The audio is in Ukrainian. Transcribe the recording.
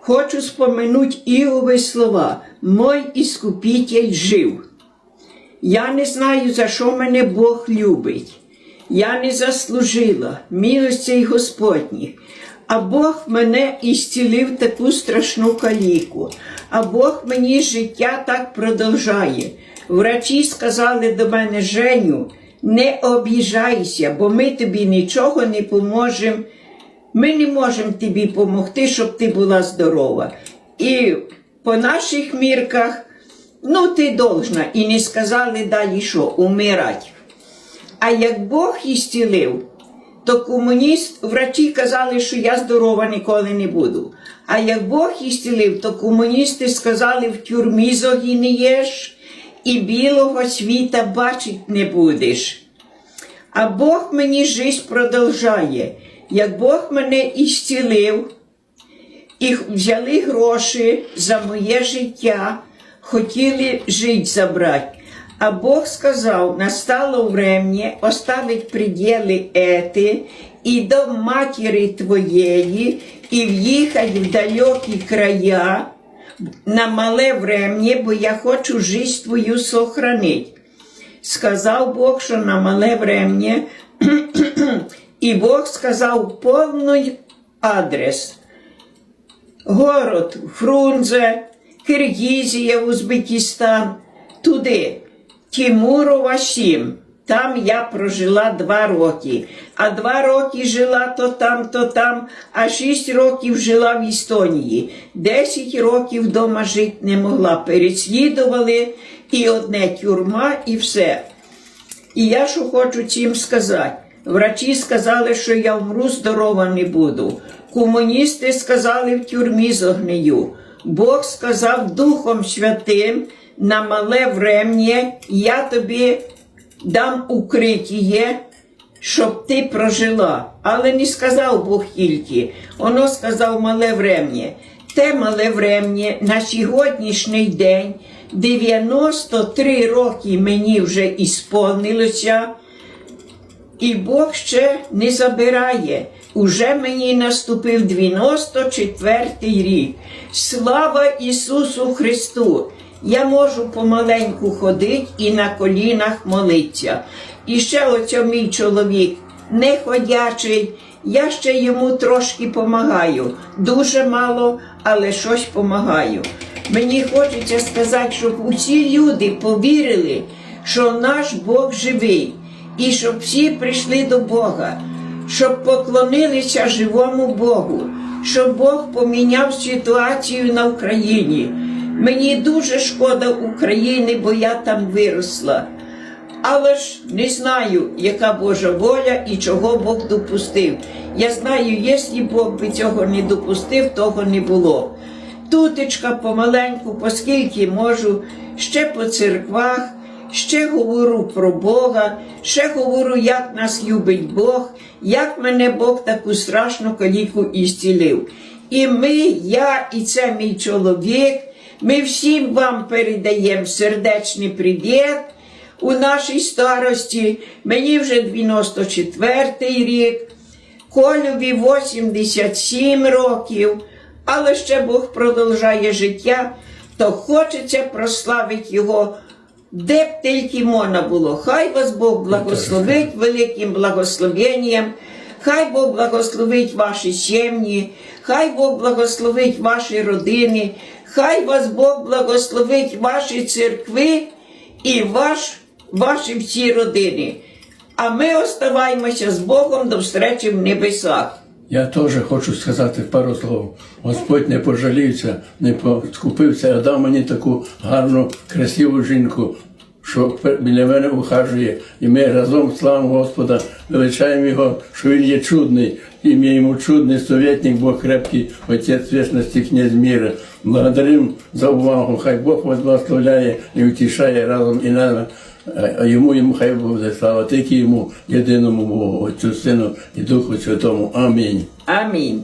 хочу спомянуть Іові слова. Мой іскупитель жив. Я не знаю, за що мене Бог любить. Я не заслужила милостей Господніх. А Бог мене ісцілив таку страшну каліку. А Бог мені життя так продовжає. Врачі сказали до мене, Женю, не обіжайся, бо ми тобі нічого не поможемо. Ми не можемо тобі допомогти, щоб ти була здорова. І по наших мірках, ну ти должна. І не сказали далі що, умирать. А як Бог ісцілив, то комуніст, врачі казали, що я здорова ніколи не буду. А як Бог ісцілив, то комуністи сказали, в тюрмі загинеєш і білого світа бачить не будеш. А Бог мені життя продовжає. Як Бог мене ісцілив, і взяли гроші за моє життя, хотіли жить забрати. А Бог сказав, настало врем'я оставить пределы эти і до матері твоєї, і в'їхать в далекі края на мале врем'я, бо я хочу жизнь твою сохранить. Сказав Бог, що на мале врем'я, і Бог сказав повний адрес. Город Фрунзе, Киргізія, Узбекистан, туди. Тимурова 7. Там я прожила два роки. А два роки жила то там, то там, а шість років жила в Естонії. Десять років вдома жити не могла. Переслідували і одне тюрма, і все. І я що хочу цим сказати. Врачі сказали, що я вмру, здорова не буду. Комуністи сказали, в тюрмі зогнию. Бог сказав Духом Святим, на мале врем'я я тобі дам укриття, щоб ти прожила. Але не сказав Бог тільки, воно сказав мале врем'я. Те мале врем'я на сьогоднішній день 93 роки мені вже ісполнилося. І Бог ще не забирає. Уже мені наступив 94-й рік. Слава Ісусу Христу! Я можу помаленьку ходити і на колінах молитися. І ще оця мій чоловік неходячий, я ще йому трошки помагаю. Дуже мало, але щось помагаю. Мені хочеться сказати, щоб усі люди повірили, що наш Бог живий, і щоб всі прийшли до Бога, щоб поклонилися живому Богу, щоб Бог поміняв ситуацію на Україні. Мені дуже шкода України, бо я там виросла. Але ж не знаю, яка Божа воля і чого Бог допустив. Я знаю, якщо Бог би цього не допустив, того не було. Тутечка помаленьку, оскільки можу, ще по церквах, ще говорю про Бога, ще говорю, як нас любить Бог, як мене Бог таку страшну каліку ісцілив. І ми, я і це мій чоловік, ми всім вам передаємо сердечний привіт у нашій старості. Мені вже 94-й рік, Колюві 87 років, але ще Бог продовжує життя, то хочеться прославити його. Де б тільки можна було, хай вас Бог благословить великим благословенням, хай Бог благословить ваші сім'ї, хай Бог благословить ваші родини, хай вас Бог благословить ваші церкви і ваш, ваші всі родини. А ми оставаємося з Богом до встречі в небесах. Я теж хочу сказати пару слов. Господь не пожалівся, не поскупився, а дав мені таку гарну, красиву жінку, що біля мене ухажує. І ми разом славимо Господа, величаємо Його, що Він є чудний. Ім'я ему чудный советник, Бог крепкий, Отец вечности, князь мира. Благодарим за увагу. Хай Бог вас благословляє і утішає разом і нами. А йому йому хай буде слава, тільки йому, єдиному Богу, Отцю Сину і Духу Святому. Амінь. Амінь.